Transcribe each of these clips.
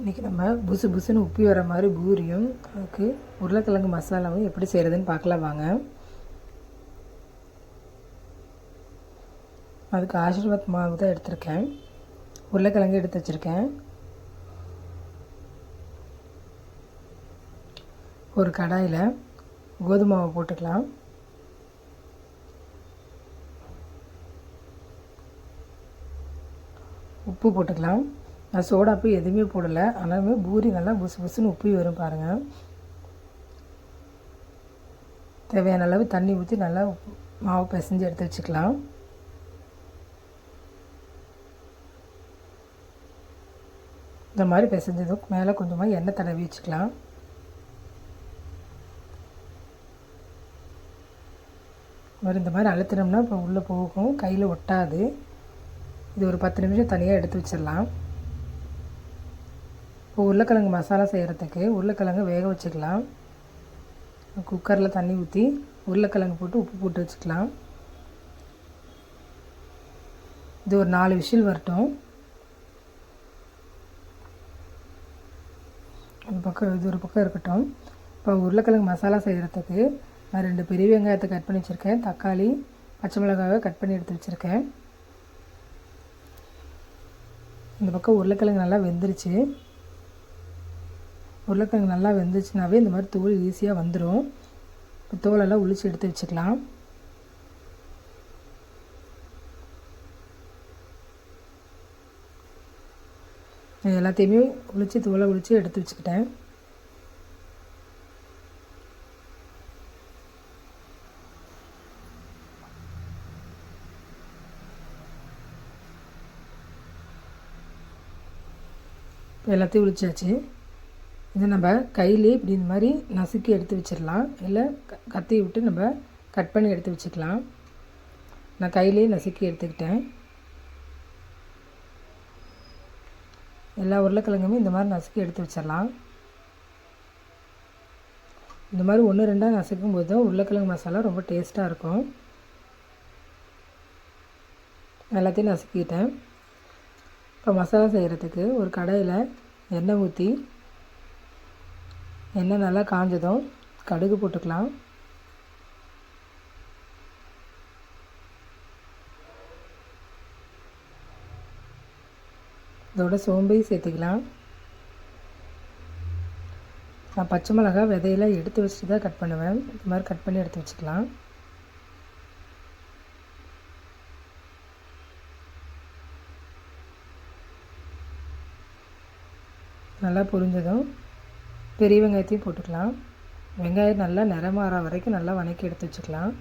இன்றைக்கி நம்ம புசு புசுன்னு உப்பி வர மாதிரி பூரியும் அதுக்கு உருளைக்கிழங்கு மசாலாவும் எப்படி செய்கிறதுன்னு பார்க்கலாம் வாங்க. அதுக்கு ஆசீர்வாத் மாவு தான் எடுத்திருக்கேன். உருளைக்கிழங்கு எடுத்து வச்சுருக்கேன். ஒரு கடாயில் கோதுமை மாவு போட்டுக்கலாம். உப்பு போட்டுக்கலாம். நான் சோடாப்பு எதுவுமே போடலை. ஆனாலுமே பூரி நல்லா புசு புசுன்னு உப்பி வரும் பாருங்கள் தேவையான அளவு தண்ணி ஊற்றி நல்லா மாவு பிசைஞ்சு எடுத்து வச்சுக்கலாம். இந்த மாதிரி பிசைஞ்சதும் மேலே கொஞ்சமாக எண்ணெய் தடவி வச்சுக்கலாம். மாதிரி இந்த மாதிரி அழுத்தினோம்னா இப்போ உள்ளே போகும். கையில் ஒட்டாது. இது ஒரு பத்து நிமிஷம் தனியாக எடுத்து வச்சிடலாம். இப்போ உருளைக்கிழங்கு மசாலா செய்கிறதுக்கு உருளைக்கிழங்கு வேக வச்சுக்கலாம். குக்கரில் தண்ணி ஊற்றி உருளைக்கிழங்கு போட்டு உப்பு போட்டு வச்சுக்கலாம். இது ஒரு நாலு விஷில் வரட்டும். ஒரு பக்கம் இது ஒரு பக்கம் இருக்கட்டும். இப்போ உருளைக்கிழங்கு மசாலா செய்கிறதுக்கு நான் ரெண்டு பெரிய வெங்காயத்தை கட் பண்ணி வச்சுருக்கேன். தக்காளி பச்சை மிளகாவை கட் பண்ணி எடுத்து வச்சுருக்கேன். இந்த பக்கம் உருளைக்கிழங்கு நல்லா வெந்துருச்சு. உருளைக்கிழங்கு நல்லா வெந்துச்சுனாவே இந்த மாதிரி தோல் ஈஸியாக வந்துடும் இப்போ தோலெல்லாம் உளிச்சு எடுத்து வச்சுக்கலாம். எல்லாத்தையுமே உளிச்சு தோலை உளிச்சு எடுத்து வச்சுக்கிட்டேன். எல்லாத்தையும் உளிச்சாச்சு இதை நம்ம கையிலே இப்படி இந்த மாதிரி நசுக்கி எடுத்து வச்சிடலாம். இல்லை க கத்தி விட்டு நம்ம கட் பண்ணி எடுத்து வச்சுக்கலாம். நான் கையிலே நசுக்கி எடுத்துக்கிட்டேன். எல்லா உருளைக்கிழங்குமே இந்த மாதிரி நசுக்கி எடுத்து வச்சிடலாம். இந்த மாதிரி ஒன்று ரெண்டாக நசுக்கும் போது தான் உருளைக்கிழங்கு மசாலா ரொம்ப டேஸ்ட்டாக இருக்கும். எல்லாத்தையும் நசுக்கிட்டேன். இப்போ மசாலா செய்கிறதுக்கு ஒரு கடையில் எண்ணெய் ஊற்றி எண்ணெய் நல்லா காஞ்சதும் கடுகு போட்டுக்கலாம். இதோட சோம்பையும் சேர்த்துக்கலாம். நான் பச்சை மிளகா விதையெல்லாம் எடுத்து வச்சுட்டு தான் கட் பண்ணுவேன். இது மாதிரி கட் பண்ணி எடுத்து வச்சுக்கலாம். நல்லா புரிஞ்சதும் பெரிய வெங்காயத்தையும் போட்டுக்கலாம். வெங்காயம் நல்லா நிறமாற வரைக்கும் நல்லா வதக்கி எடுத்து வச்சுக்கலாம்.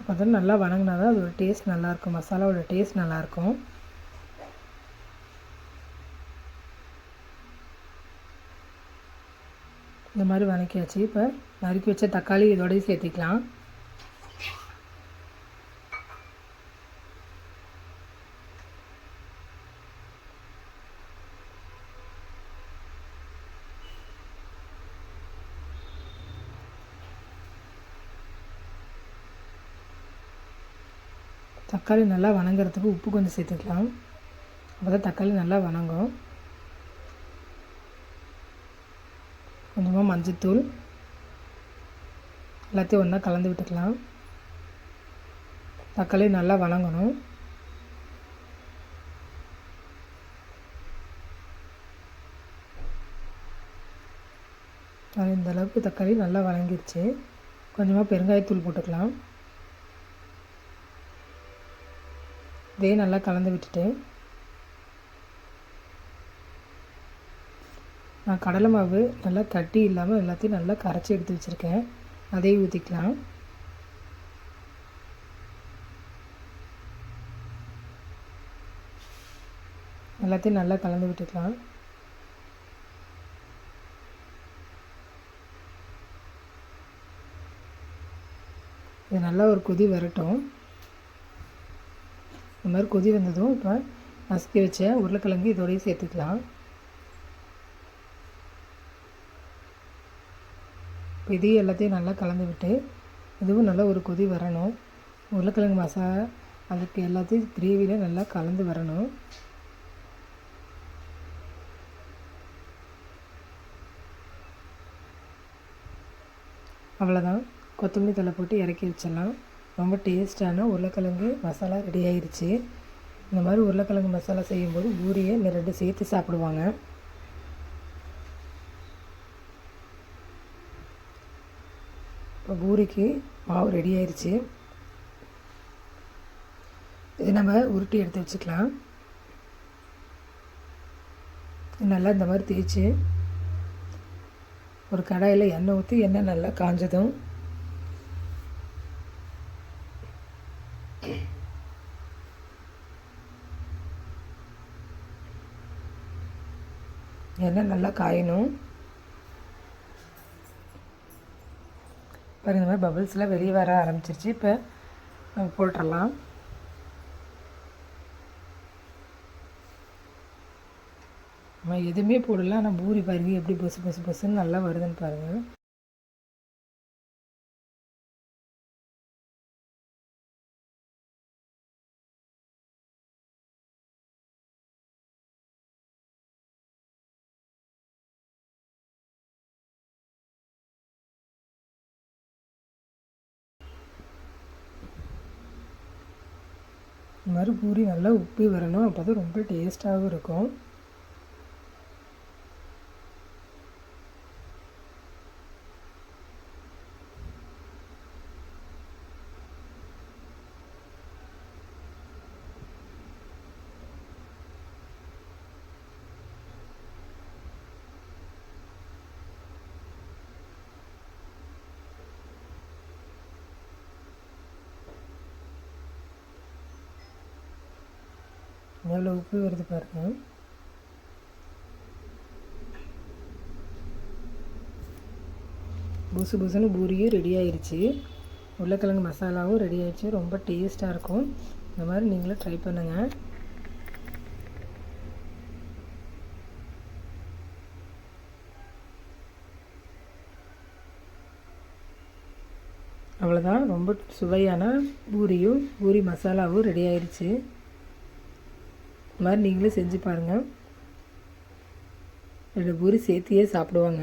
அப்போ தான் நல்லா வணங்கினா தான் அதோட டேஸ்ட் நல்லாயிருக்கும். மசாலாவோட டேஸ்ட் நல்லாயிருக்கும். இந்த மாதிரி வதக்கியாச்சு இப்போ நறுக்கி வச்ச தக்காளி இதோடய சேர்த்திக்கலாம். தக்காளி நல்லா வணங்குறதுக்கு உப்பு கொஞ்சம் சேர்த்துக்கலாம். அப்போ தான் தக்காளி நல்லா வணங்கும். கொஞ்சமாக மஞ்சத்தூள். எல்லாத்தையும் ஒன்றா கலந்து விட்டுக்கலாம். தக்காளி நல்லா வணங்கணும். இந்த அளவுக்கு தக்காளி நல்லா வணங்கிருச்சு. கொஞ்சமாக பெருங்காயத்தூள் போட்டுக்கலாம். இதே நல்லா கலந்து விட்டுட்டு நான் கடலை மாவு நல்லா கட்டி இல்லாமல் எல்லாத்தையும் நல்லா கரைச்சி எடுத்து வச்சுருக்கேன். அதையும் ஊற்றிக்கலாம் எல்லாத்தையும் நல்லா கலந்து விட்டுக்கலாம். இது நல்லா ஒரு கொதி வரட்டும். இந்த மாதிரி கொதி வந்ததும் இப்போ நசுக்கி வச்ச உருளைக்கிழங்கு இதோடய சேர்த்துக்கலாம். இப்போ இதையும் எல்லாத்தையும் நல்லா கலந்து விட்டு இதுவும் நல்லா ஒரு கொதி வரணும். உருளைக்கிழங்கு மசாலா அதுக்கு எல்லாத்தையும் கிரேவியில் நல்லா கலந்து வரணும். அவ்வளோதான் கொத்தமல்லி தழை போட்டு இறக்கி வச்சிடலாம். ரொம்ப டேஸ்டான உருளைக்கிழங்கு மசாலா ரெடி ஆயிடுச்சு இந்த மாதிரி உருளைக்கிழங்கு மசாலா செய்யும்போது பூரியை இந்த ரெண்டு சேர்த்து சாப்பிடுவாங்க. இப்போ பூரிக்கு மாவு ரெடி ஆயிடுச்சு இது நம்ம உருட்டி எடுத்து வச்சுக்கலாம். நல்லா இந்த மாதிரி தேய்ச்சி ஒரு கடாயில் எண்ணெய் ஊற்றி எண்ணெய் நல்லா காஞ்சதும் எண்ணெய் நல்லா காயணும். பாருங்க இந்த மாதிரி பபிள்ஸ்லாம் வெளியே வர ஆரம்பிச்சிருச்சு. இப்போ நம்ம போட்டுடலாம் நம்ம எதுவுமே போடலாம் ஆனால் பூரி பருகி எப்படி பொசு பொசு பொசுன்னு நல்லா வருதுன்னு பாருங்கள் இந்த மாதிரி பூரி நல்லா உப்பி வரணும். அப்போ தான் ரொம்ப டேஸ்ட்டாகவும் இருக்கும். எவ்வளோ உப்பு வருது பாருங்கள் புசு புசுன்னு பூரியும் ரெடி ஆயிடுச்சு உருளைக்கிழங்கு மசாலாவும் ரெடி ஆயிடுச்சு ரொம்ப டேஸ்ட்டாக இருக்கும். இந்த மாதிரி நீங்களும் ட்ரை பண்ணுங்கள் அவ்வளோதான் ரொம்ப சுவையான பூரியும் பூரி மசாலாவும் ரெடி ஆயிடுச்சு இது மாதிரி நீங்களும் செஞ்சு பாருங்கள் ரெண்டு பூரி சேர்த்தியே சாப்பிடுவாங்க.